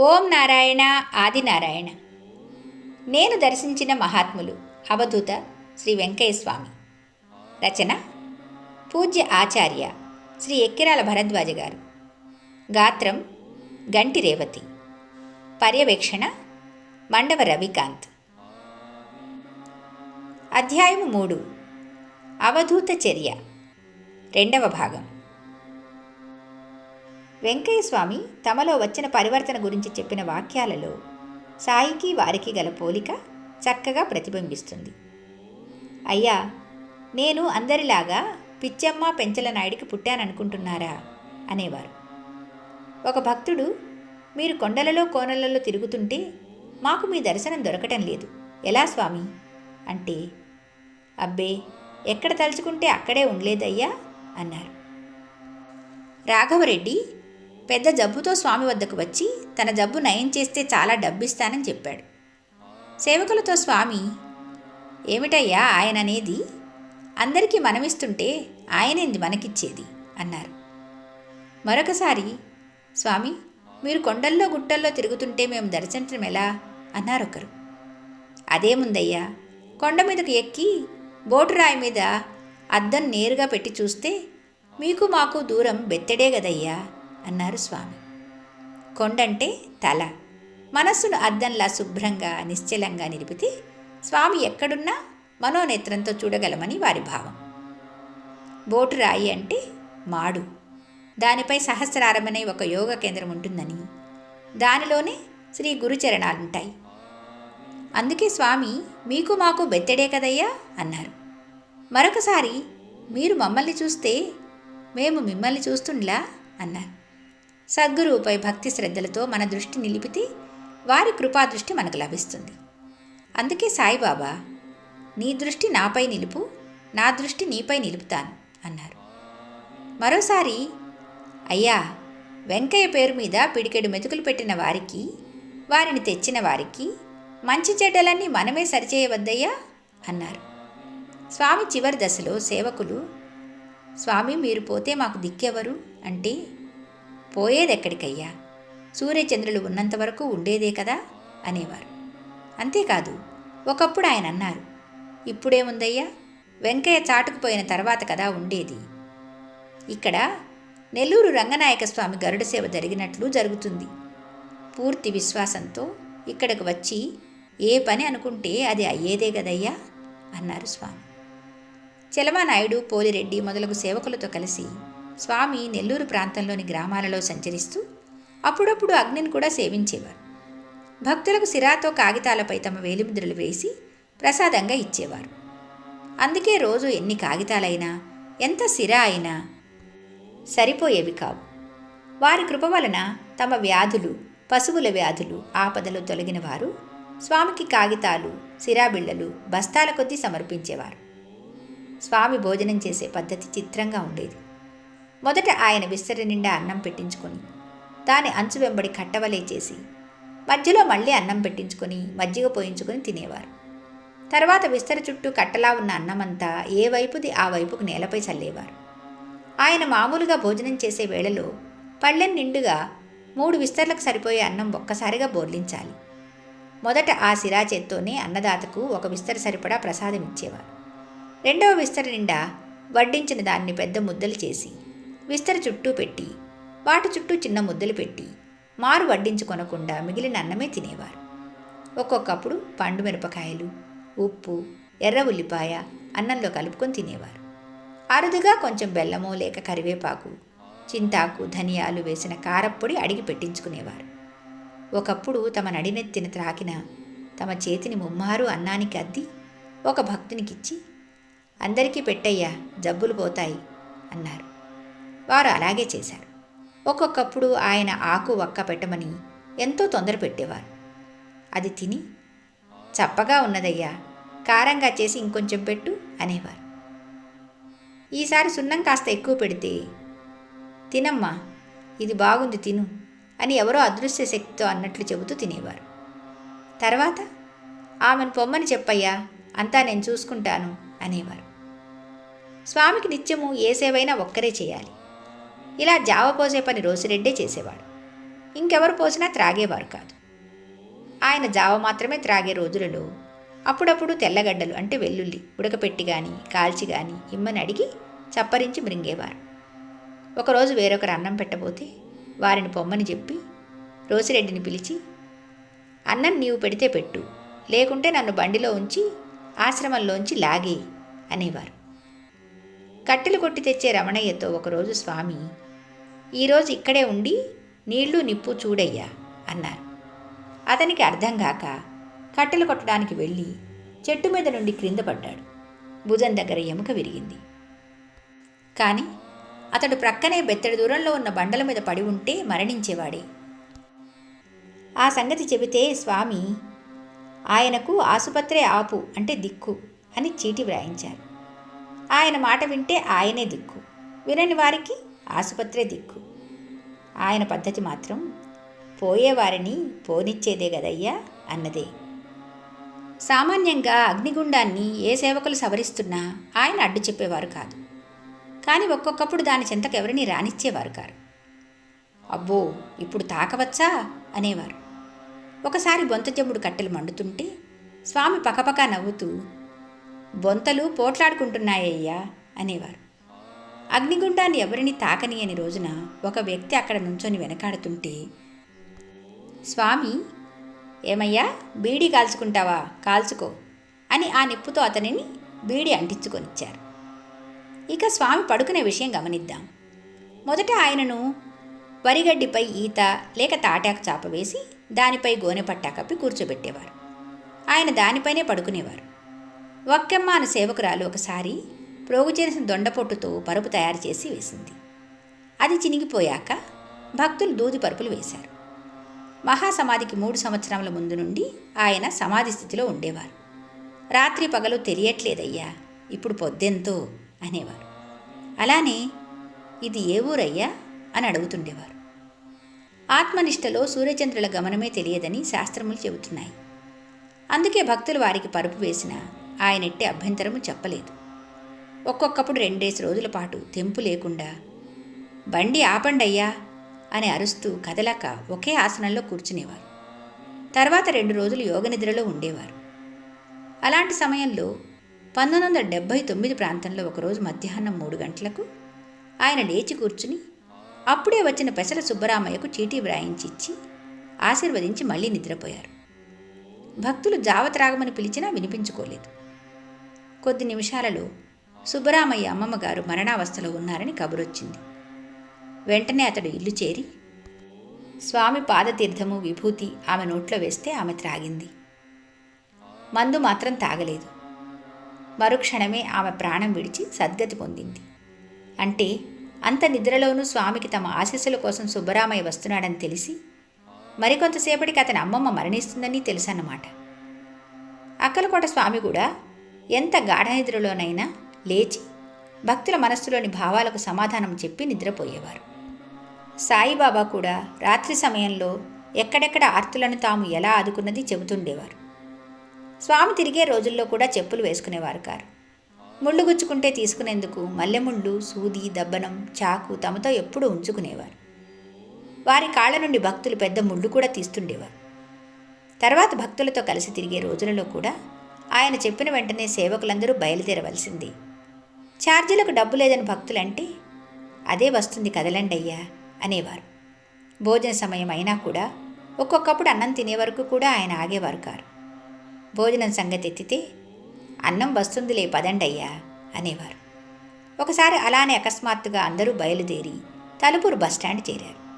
ఓం నారాయణ ఆదినారాయణ నేను దర్శించిన మహాత్ములు అవధూత శ్రీ వెంకయ్య స్వామి రచన పూజ్య ఆచార్య శ్రీ ఎక్కిరాల భరద్వాజ గారు. గాత్రం గంటి రేవతి. పర్యవేక్షణ మండవ రవికాంత్. అధ్యాయము మూడు. అవధూత చర్య. రెండవ భాగం. వెంకయ్య స్వామి తమలో వచ్చిన పరివర్తన గురించి చెప్పిన వాక్యాలలో సాయికి వారికి గల పోలిక చక్కగా ప్రతిబింబిస్తుంది. అయ్యా నేను అందరిలాగా పిచ్చమ్మ పెంచల నాయుడికి పుట్టాననుకుంటున్నారా? అనేవారు. ఒక భక్తుడు మీరు కొండలలో కోనలలో తిరుగుతుంటే మాకు మీ దర్శనం దొరకటం లేదు. ఎలా స్వామి? అంటే అబ్బే ఎక్కడ తలుచుకుంటే అక్కడే ఉండలేదయ్యా అన్నారు. రాఘవరెడ్డి పెద్ద జబ్బుతో స్వామి వద్దకు వచ్చి తన జబ్బు నయం చేస్తే చాలా డబ్బిస్తానని చెప్పాడు. సేవకులతో స్వామి ఏమిటయ్యా ఆయన అనేది? అందరికీ మనమిస్తుంటే ఆయనేంది మనకిచ్చేది అన్నారు. మరొకసారి స్వామి మీరు కొండల్లో గుట్టల్లో తిరుగుతుంటే మేము దర్శించడం ఎలా అన్నారు ఒకరు. అదేముందయ్యా కొండ మీదకు ఎక్కి బోటు రాయి మీద అద్దం నేరుగా పెట్టి చూస్తే మీకు మాకు దూరం బెత్తడే గదయ్యా అన్నారు స్వామి. కొండంటే తల. మనస్సును అద్దంలా శుభ్రంగా నిశ్చలంగా నిలిపితే స్వామి ఎక్కడున్నా మనోనేత్రంతో చూడగలమని వారి భావం. బోటు రాయి అంటే మాడు. దానిపై సహస్రారమనే ఒక యోగ కేంద్రం ఉంటుందని. దానిలోనే శ్రీ గురుచరణాలుంటాయి. అందుకే స్వామి మీకు మాకు బెత్తడే కదయ్యా? అన్నారు. మరొకసారి మీరు మమ్మల్ని చూస్తే మేము మిమ్మల్ని చూస్తుండ్లా? అన్నారు. సద్గురువుపై భక్తి శ్రద్ధలతో మన దృష్టి నిలిపితే వారి కృపాదృష్టి మనకు లభిస్తుంది. అందుకే సాయిబాబా నీ దృష్టి నాపై నిలుపు నా దృష్టి నీపై నిలుపుతాను అన్నారు. మరోసారి అయ్యా వెంకయ్య పేరు మీద పిడికెడు మెతుకులు పెట్టిన వారికి వారిని తెచ్చిన వారికి మంచి చెడ్డలన్నీ మనమే సరిచేయవద్దయ్యా అన్నారు. స్వామి చివరి దశలో సేవకులు స్వామి మీరు పోతే మాకు దిక్కెవరు? అంటే పోయేదెక్కడికయ్యా? సూర్యచంద్రులు ఉన్నంత వరకు ఉండేదే కదా? అనేవారు. అంతేకాదు ఒకప్పుడు ఆయన అన్నారు ఇప్పుడేముందయ్యా? వెంకయ్య చాటుకుపోయిన తర్వాత కదా ఉండేది. ఇక్కడ నెల్లూరు రంగనాయక స్వామి గరుడ సేవ జరిగినట్లు జరుగుతుంది. పూర్తి విశ్వాసంతో ఇక్కడికి వచ్చి ఏ పని అనుకుంటే అది అయ్యేదే కదయ్యా? అన్నారు స్వామి. చలమానాయుడు పోలిరెడ్డి మొదలగు సేవకులతో కలిసి స్వామి నెల్లూరు ప్రాంతంలోని గ్రామాలలో సంచరిస్తూ అప్పుడప్పుడు అగ్నిని కూడా సేవించేవారు. భక్తులకు సిరాతో కాగితాలపై తమ వేలిముద్రలు వేసి ప్రసాదంగా ఇచ్చేవారు. అందుకే రోజు ఎన్ని కాగితాలైనా ఎంత సిరా అయినా సరిపోయేవి కావు. వారి కృప వలన తమ వ్యాధులు పశువుల వ్యాధులు ఆపదలు తొలగిన వారు స్వామికి కాగితాలు సిరాబిళ్ళలు బస్తాల కొద్దీ సమర్పించేవారు. స్వామి భోజనం చేసే పద్ధతి చిత్రంగా ఉండేది. మొదట ఆయన విస్తరి నిండా అన్నం పెట్టించుకొని దాని అంచు వెంబడి కట్టవలే చేసి మధ్యలో మళ్ళీ అన్నం పెట్టించుకొని మజ్జిగ పోయించుకొని తినేవారు. తర్వాత విస్తరి చుట్టూ కట్టలా ఉన్న అన్నమంతా ఏ వైపుది ఆ వైపుకు నేలపై చల్లేవారు. ఆయన మామూలుగా భోజనం చేసే వేళలో పళ్ళెం నిండుగా మూడు విస్తర్లకు సరిపోయే అన్నం ఒక్కసారిగా బోర్లించాలి. మొదట ఆ సిరా చేత్తోనే అన్నదాతకు ఒక విస్తర సరిపడా ప్రసాదం ఇచ్చేవారు. రెండవ విస్తర నిండా వడ్డించిన దాన్ని పెద్ద ముద్దలు చేసి విస్తర చుట్టూ పెట్టి వాటి చుట్టూ చిన్న ముద్దలు పెట్టి మారు వడ్డించుకొనకుండా మిగిలిన అన్నమే తినేవారు. ఒక్కొక్కప్పుడు పండు మిరపకాయలు ఉప్పు ఎర్ర ఉల్లిపాయ అన్నంలో కలుపుకొని తినేవారు. అరుదుగా కొంచెం బెల్లమో లేక కరివేపాకు చింతాకు ధనియాలు వేసిన కారప్పొడి అడిగి పెట్టించుకునేవారు. ఒకప్పుడు తమ నడినెత్తిన త్రాకిన తమ చేతిని ముమ్మారు అన్నానికి అద్ది ఒక భక్తునికిచ్చి అందరికీ పెట్టయ్యా జబ్బులు పోతాయి అన్నారు. వారు అలాగే చేశారు. ఒక్కొక్కప్పుడు ఆయన ఆకు వక్క పెట్టమని ఎంతో తొందర పెట్టేవారు. అది తిని చప్పగా ఉన్నదయ్యా కారంగా చేసి ఇంకొంచెం పెట్టు అనేవారు. ఈసారి సున్నం కాస్త ఎక్కువ పెడితే తినమ్మా ఇది బాగుంది తిను అని ఎవరో అదృశ్య శక్తితో అన్నట్లు చెబుతూ తినేవారు. తర్వాత ఆమెను పొమ్మని చెప్పయ్యా అంతా నేను చూసుకుంటాను అనేవారు. స్వామికి నిత్యము ఏ సేవైనా ఒక్కరే చేయాలి. ఇలా జావ పోసే పని రోసిరెడ్డే చేసేవాడు. ఇంకెవరు పోసినా త్రాగేవారు కాదు. ఆయన జావ మాత్రమే త్రాగే రోజులలో అప్పుడప్పుడు తెల్లగడ్డలు అంటే వెల్లుల్లి ఉడకపెట్టి కానీ కాల్చి కానీ ఇమ్మని అడిగి చప్పరించి మృంగేవారు. ఒకరోజు వేరొకరు అన్నం పెట్టబోతే వారిని పొమ్మని చెప్పి రోసిరెడ్డిని పిలిచి అన్నం నీవు పెడితే పెట్టు లేకుంటే నన్ను బండిలో ఉంచి ఆశ్రమంలోంచి లాగే అనేవారు. కట్టెలు కొట్టి తెచ్చే రమణయ్యతో ఒకరోజు స్వామి ఈరోజు ఇక్కడే ఉండి నీళ్ళు నిప్పు చూడయ్యా అన్నారు. అతనికి అర్థం కాక కట్టెలు కొట్టడానికి వెళ్ళి చెట్టు మీద నుండి క్రింద పడ్డాడు. భుజం దగ్గర ఎముక విరిగింది. కానీ అతడు ప్రక్కనే బెత్తడి దూరంలో ఉన్న బండల మీద పడి ఉంటే మరణించేవాడే. ఆ సంగతి చెబితే స్వామి ఆయనకు ఆసుపత్రే ఆపు అంటే దిక్కు అని చీటి వ్రాయించారు. ఆయన మాట వింటే ఆయనే దిక్కు. వినని వారికి ఆసుపత్రే దిక్కు. ఆయన పద్ధతి మాత్రం పోయేవారిని పోనిచ్చేదే గదయ్యా అన్నదే. సామాన్యంగా అగ్నిగుండాన్ని ఏ సేవకులు సవరిస్తున్నా ఆయన అడ్డు చెప్పేవారు కాదు. కానీ ఒక్కొక్కప్పుడు దాని చింతకెవరిని రానిచ్చేవారు కారు. అబ్బో ఇప్పుడు తాకవచ్చా? అనేవారు. ఒకసారి బొంతజమ్ముడు కట్టెలు మండుతుంటే స్వామి పకపక నవ్వుతూ బొంతలు పోట్లాడుకుంటున్నాయ్యా అనేవారు. అగ్నిగుండాన్ని ఎవరిని తాకని అని రోజున ఒక వ్యక్తి అక్కడ నుంచొని వెనకాడుతుంటే స్వామి ఏమయ్యా? బీడీ కాల్చుకుంటావా? కాల్చుకో అని ఆ నిప్పుతో అతనిని బీడీ అంటించుకొనిచ్చారు. ఇక స్వామి పడుకునే విషయం గమనిద్దాం. మొదట ఆయనను వరిగడ్డిపై ఈత లేక తాటాకు చాప వేసి దానిపై గోనె పట్టా కప్పి కూర్చోబెట్టేవారు. ఆయన దానిపైనే పడుకునేవారు. వక్కెమ్మ అను సేవకురాలు ఒకసారి ప్రోగు చేసిన దొండపొట్టుతో పరుపు తయారు చేసి వేసింది. అది చినిగిపోయాక భక్తులు దూది పరుపులు వేశారు. మహాసమాధికి మూడు సంవత్సరముల ముందు నుండి ఆయన సమాధి స్థితిలో ఉండేవారు. రాత్రి పగలు తెలియట్లేదయ్యా ఇప్పుడు పొద్దెంతో అనేవారు. అలానే ఇది ఏ ఊరయ్యా? అని అడుగుతుండేవారు. ఆత్మనిష్టలో సూర్యచంద్రుల గమనమే తెలియదని శాస్త్రములు చెబుతున్నాయి. అందుకే భక్తులు వారికి పరుపు వేసిన ఆయనెట్టి అభ్యంతరము చెప్పలేదు. ఒక్కొక్కప్పుడు రెండేసి రోజుల పాటు తెంపు లేకుండా బండి ఆపండయ్యా అని అరుస్తూ కదలక ఒకే ఆసనంలో కూర్చునేవారు. తర్వాత రెండు రోజులు యోగనిద్రలో ఉండేవారు. అలాంటి సమయంలో పంతొమ్మిది వందల డెబ్భై తొమ్మిది ప్రాంతంలో ఒకరోజు మధ్యాహ్నం మూడు గంటలకు ఆయన లేచి కూర్చుని అప్పుడే వచ్చిన పెసల సుబ్బరామయ్యకు చీటీ వ్రాయించి ఇచ్చి ఆశీర్వదించి మళ్ళీ నిద్రపోయారు. భక్తులు జావ రాగమని పిలిచినా వినిపించుకోలేదు. కొద్ది నిమిషాలలో సుబ్బరామయ్య అమ్మమ్మగారు మరణావస్థలో ఉన్నారని కబురొచ్చింది. వెంటనే అతడు ఇల్లు చేరి స్వామి పాదతీర్థము విభూతి ఆమె నోట్లో వేస్తే ఆమె త్రాగింది. మందు మాత్రం తాగలేదు. మరుక్షణమే ఆమె ప్రాణం విడిచి సద్గతి పొందింది. అంటే అంత నిద్రలోనూ స్వామికి తమ ఆశీస్సుల కోసం సుబ్బరామయ్య వస్తున్నాడని తెలిసి మరికొంతసేపటికి అతని అమ్మమ్మ మరణిస్తుందని తెలుసన్నమాట. అక్కలకోట స్వామి కూడా ఎంత గాఢ నిద్రలోనైనా లేచి భక్తుల మనస్సులోని భావాలకు సమాధానం చెప్పి నిద్రపోయేవారు. సాయిబాబా కూడా రాత్రి సమయంలో ఎక్కడెక్కడ ఆర్తులను తాము ఎలా ఆదుకున్నది చెబుతుండేవారు. స్వామి తిరిగే రోజుల్లో కూడా చెప్పులు వేసుకునేవారు కారు. ముళ్ళు గుచ్చుకుంటే తీసుకునేందుకు మల్లెముళ్ళు సూది దబ్బనం చాకు తమతో ఎప్పుడూ ఉంచుకునేవారు. వారి కాళ్ళ నుండి భక్తులు పెద్ద ముళ్ళు కూడా తీస్తుండేవారు. తర్వాత భక్తులతో కలిసి తిరిగే రోజులలో కూడా ఆయన చెప్పిన వెంటనే సేవకులందరూ బయలుదేరవలసింది. ఛార్జీలకు డబ్బు లేదని భక్తులంటే అదే వస్తుంది కదలండి అయ్యా అనేవారు. భోజన సమయం అయినా కూడా ఒక్కొక్కప్పుడు అన్నం తినే వరకు కూడా ఆయన ఆగేవారు కారు. భోజనం సంగతి ఎత్తితే అన్నం వస్తుందిలే పదండయ్యా అనేవారు. ఒకసారి అలానే అకస్మాత్తుగా అందరూ బయలుదేరి తలుపూరు బస్టాండ్ చేరారు.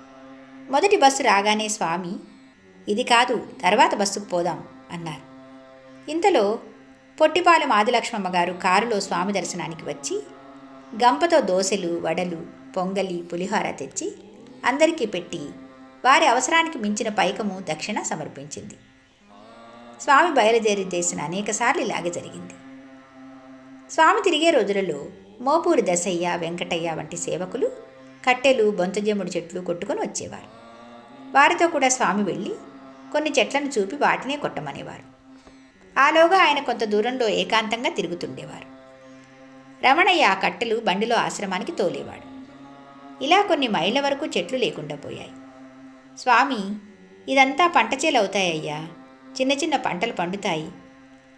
మొదటి బస్సు రాగానే స్వామి ఇది కాదు తర్వాత బస్సుకు పోదాం అన్నారు. ఇంతలో పొట్టిపాలెం ఆదిలక్ష్మమ్మ గారు కారులో స్వామి దర్శనానికి వచ్చి గంపతో దోశలు వడలు పొంగలి పులిహోర తెచ్చి అందరికీ పెట్టి వారి అవసరానికి మించిన పైకము దక్షిణ సమర్పించింది. స్వామి బయలుదేరి చేసిన అనేకసార్లు ఇలాగే జరిగింది. స్వామి తిరిగే రోజులలో మోపూరి దశయ్య వెంకటయ్య వంటి సేవకులు కట్టెలు బొంతజమ్ముడి చెట్లు కొట్టుకొని వచ్చేవారు. వారితో కూడా స్వామి వెళ్ళి కొన్ని చెట్లను చూపి వాటినే కొట్టమనేవారు. ఆలోగా ఆయన కొంత దూరంలో ఏకాంతంగా తిరుగుతుండేవారు. రమణయ్య ఆ కట్టెలు బండిలో ఆశ్రమానికి తోలేవాడు. ఇలా కొన్ని మైళ్ళ వరకు చెట్లు లేకుండా పోయాయి. స్వామి ఇదంతా పంట చేలవుతాయ్యా చిన్న చిన్న పంటలు పండుతాయి.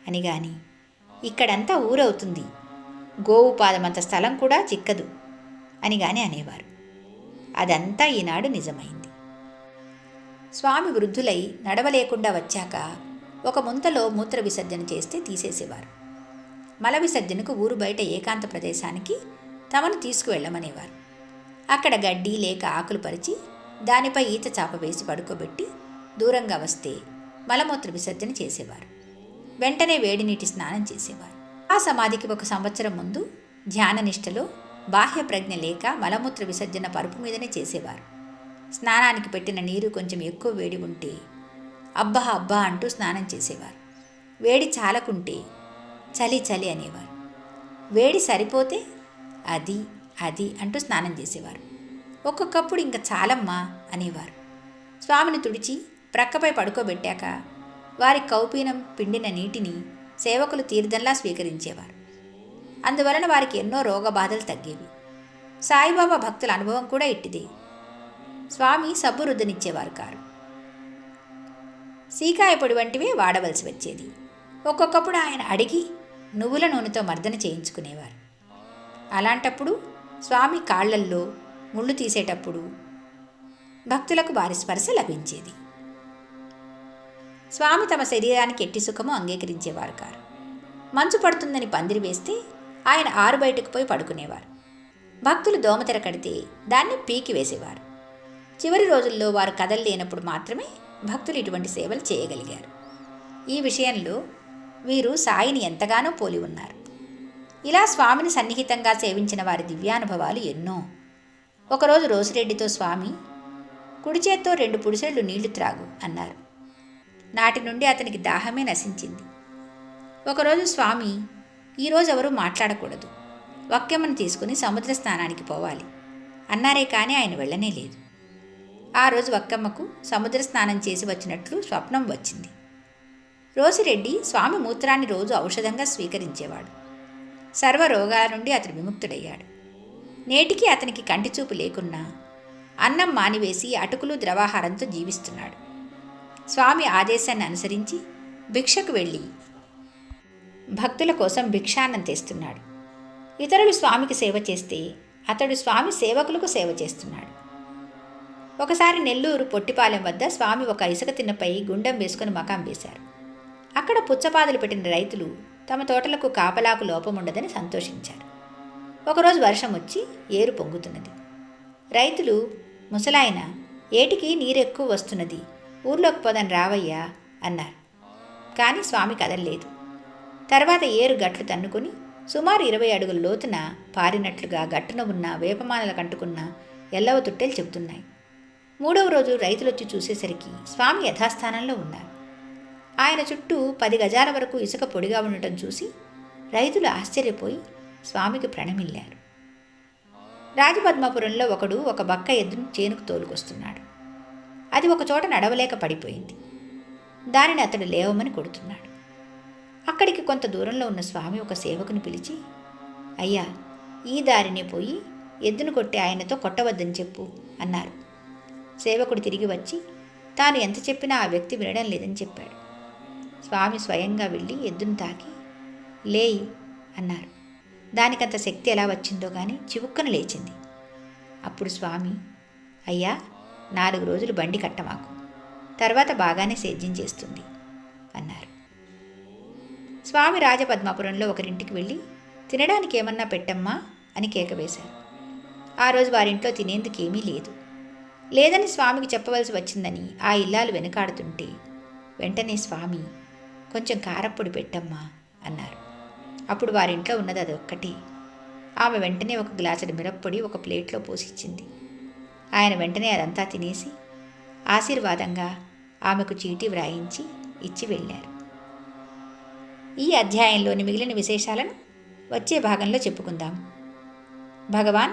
అని గాని ఇక్కడంతా ఊరవుతుంది. గోవు పాదమంత స్థలం కూడా చిక్కదు. అని గాని అనేవారు. అదంతా ఈనాడు నిజమైంది. స్వామి వృద్ధులై నడవలేకుండా వచ్చాక ఒక ముంతలో మూత్ర విసర్జన చేస్తే తీసేసేవారు. మల విసర్జనకు ఊరు బయట ఏకాంత ప్రదేశానికి తమను తీసుకువెళ్ళమనేవారు. అక్కడ గడ్డి లేక ఆకులు పరిచి దానిపై ఈత చాప వేసి పడుకోబెట్టి దూరంగా వస్తే మలమూత్ర విసర్జన చేసేవారు. వెంటనే వేడి నీటి స్నానం చేసేవారు. ఆ సమాధికి ఒక సంవత్సరం ముందు ధ్యాన నిష్టలో బాహ్య ప్రజ్ఞ లేక మలమూత్ర విసర్జన పరుపు మీదనే చేసేవారు. స్నానానికి పెట్టిన నీరు కొంచెం ఎక్కువ వేడి ఉంటే అబ్బా అబ్బా అంటూ స్నానం చేసేవారు. వేడి చాలకుంటే చలి చలి అనేవారు. వేడి సరిపోతే అది అది అంటూ స్నానం చేసేవారు. ఒక్కొక్కప్పుడు ఇంకా చాలమ్మా అనేవారు. స్వామిని తుడిచి ప్రక్కపై పడుకోబెట్టాక వారి కౌపీనం పిండిన నీటిని సేవకులు తీర్థంలా స్వీకరించేవారు. అందువలన వారికి ఎన్నో రోగ బాధలు తగ్గేవి. సాయిబాబా భక్తుల అనుభవం కూడా ఇట్టిదే. స్వామి సబ్బు రుద్దనిచ్చేవారు కారు. సీకాయ పొడి వంటివే వాడవలసి వచ్చేది. ఒక్కొక్కప్పుడు ఆయన అడిగి నువ్వుల నూనెతో మర్దన చేయించుకునేవారు. అలాంటప్పుడు స్వామి కాళ్ళల్లో ముళ్ళు తీసేటప్పుడు భక్తులకు వారి స్పర్శ లభించేది. స్వామి తమ శరీరానికి ఎట్టి సుఖము అంగీకరించేవారు కారు. మంచు పడుతుందని పందిరి వేస్తే ఆయన ఆరు బయటకు పోయి పడుకునేవారు. భక్తులు దోమతెర కడితే దాన్ని పీకి వేసేవారు. చివరి రోజుల్లో వారు కథలు లేనప్పుడు మాత్రమే భక్తులు ఇటువంటి సేవలు చేయగలిగారు. ఈ విషయంలో వీరు సాయిని ఎంతగానో పోలి ఉన్నారు. ఇలా స్వామిని సన్నిహితంగా సేవించిన వారి దివ్యానుభవాలు ఎన్నో. ఒకరోజు రోసిరెడ్డితో స్వామి కుడి చేత్తో రెండు పుడిసెళ్ళు నీళ్ళు త్రాగు అన్నారు. నాటి నుండి అతనికి దాహమే నశించింది. ఒకరోజు స్వామి ఈరోజు ఎవరూ మాట్లాడకూడదు. వక్యమ్మను తీసుకుని సముద్ర స్నానానికి పోవాలి. అన్నారే కానీ ఆయన వెళ్ళనే లేదు. ఆ రోజు వక్కమ్మకు సముద్ర స్నానం చేసి వచ్చినట్లు స్వప్నం వచ్చింది. రోసిరెడ్డి స్వామి మూత్రాన్ని రోజు ఔషధంగా స్వీకరించేవాడు. సర్వ రోగాల నుండి అతడు విముక్తుడయ్యాడు. నేటికి అతనికి కంటి చూపు లేకున్నా అన్నం మానివేసి అటుకులు ద్రవాహారంతో జీవిస్తున్నాడు. స్వామి ఆదేశాన్ని అనుసరించి భిక్షకు వెళ్ళి భక్తుల కోసం భిక్షాన్నం తెస్తున్నాడు. ఇతరులు స్వామికి సేవ చేస్తే అతడు స్వామి సేవకులకు సేవ చేస్తున్నాడు. ఒకసారి నెల్లూరు పొట్టిపాలెం వద్ద స్వామి ఒక ఇసుక తిన్నపై గుండం వేసుకుని మకాం వేశారు. అక్కడ పుచ్చపాదులు పెట్టిన రైతులు తమ తోటలకు కాపలాకు లోపముండదని సంతోషించారు. ఒకరోజు వర్షం వచ్చి ఏరు పొంగుతున్నది. రైతులు ముసలాయన ఏటికి నీరెక్కువ వస్తున్నది? ఊర్లోకి పోదని రావయ్యా అన్నారు. కానీ స్వామి కదలలేదు. తర్వాత ఏరు గట్లు తన్నుకొని సుమారు ఇరవై అడుగుల లోతున పారినట్లుగా గట్టున ఉన్న వేపమాలలు కంటుకున్న ఎల్లవ తుట్టెలు చెబుతున్నాయి. మూడవ రోజు రైతులొచ్చి చూసేసరికి స్వామి యథాస్థానంలో ఉన్నారు. ఆయన చుట్టూ పది గజాల వరకు ఇసుక పొడిగా ఉండటం చూసి రైతులు ఆశ్చర్యపోయి స్వామికి ప్రణమిల్లారు. రాజపద్మపురంలో ఒకడు ఒక బక్క ఎద్దును చేనుకు తోలుకొస్తున్నాడు. అది ఒక చోట నడవలేక పడిపోయింది. దానిని అతడు లేవమని కొడుతున్నాడు. అక్కడికి కొంత దూరంలో ఉన్న స్వామి ఒక సేవకుని పిలిచి అయ్యా ఈ దారినే పోయి ఎద్దును కొట్టి ఆయనతో కొట్టవద్దని చెప్పు అన్నారు. సేవకుడు తిరిగి వచ్చి తాను ఎంత చెప్పినా ఆ వ్యక్తి వినడం లేదని చెప్పాడు. స్వామి స్వయంగా వెళ్ళి ఎద్దును తాకి లేయి అన్నారు. దానికంత శక్తి ఎలా వచ్చిందో కానీ చివుక్కన లేచింది. అప్పుడు స్వామి అయ్యా నాలుగు రోజులు బండి కట్టమాకు తర్వాత బాగానే సేద్యం చేస్తుంది అన్నారు. స్వామి రాజపద్మాపురంలో ఒకరింటికి వెళ్ళి తినడానికి ఏమన్నా పెట్టమ్మా అని కేక వేశారు. ఆ రోజు వారింట్లో తినేందుకు ఏమీ లేదు. లేదని స్వామికి చెప్పవలసి వచ్చిందని ఆ ఇల్లాలు వెనుకాడుతుంటే వెంటనే స్వామి కొంచెం కారప్పొడి పెట్టమ్మా అన్నారు. అప్పుడు వారింట్లో ఉన్నది అదొక్కటి. ఆమె వెంటనే ఒక గ్లాసుడు మిరప్పొడి ఒక ప్లేట్లో పోసిచ్చింది. ఆయన వెంటనే అదంతా తినేసి ఆశీర్వాదంగా ఆమెకు చీటీ వ్రాయించి ఇచ్చి వెళ్ళారు. ఈ అధ్యాయంలోని మిగిలిన విశేషాలను వచ్చే భాగంలో చెప్పుకుందాం. భగవాన్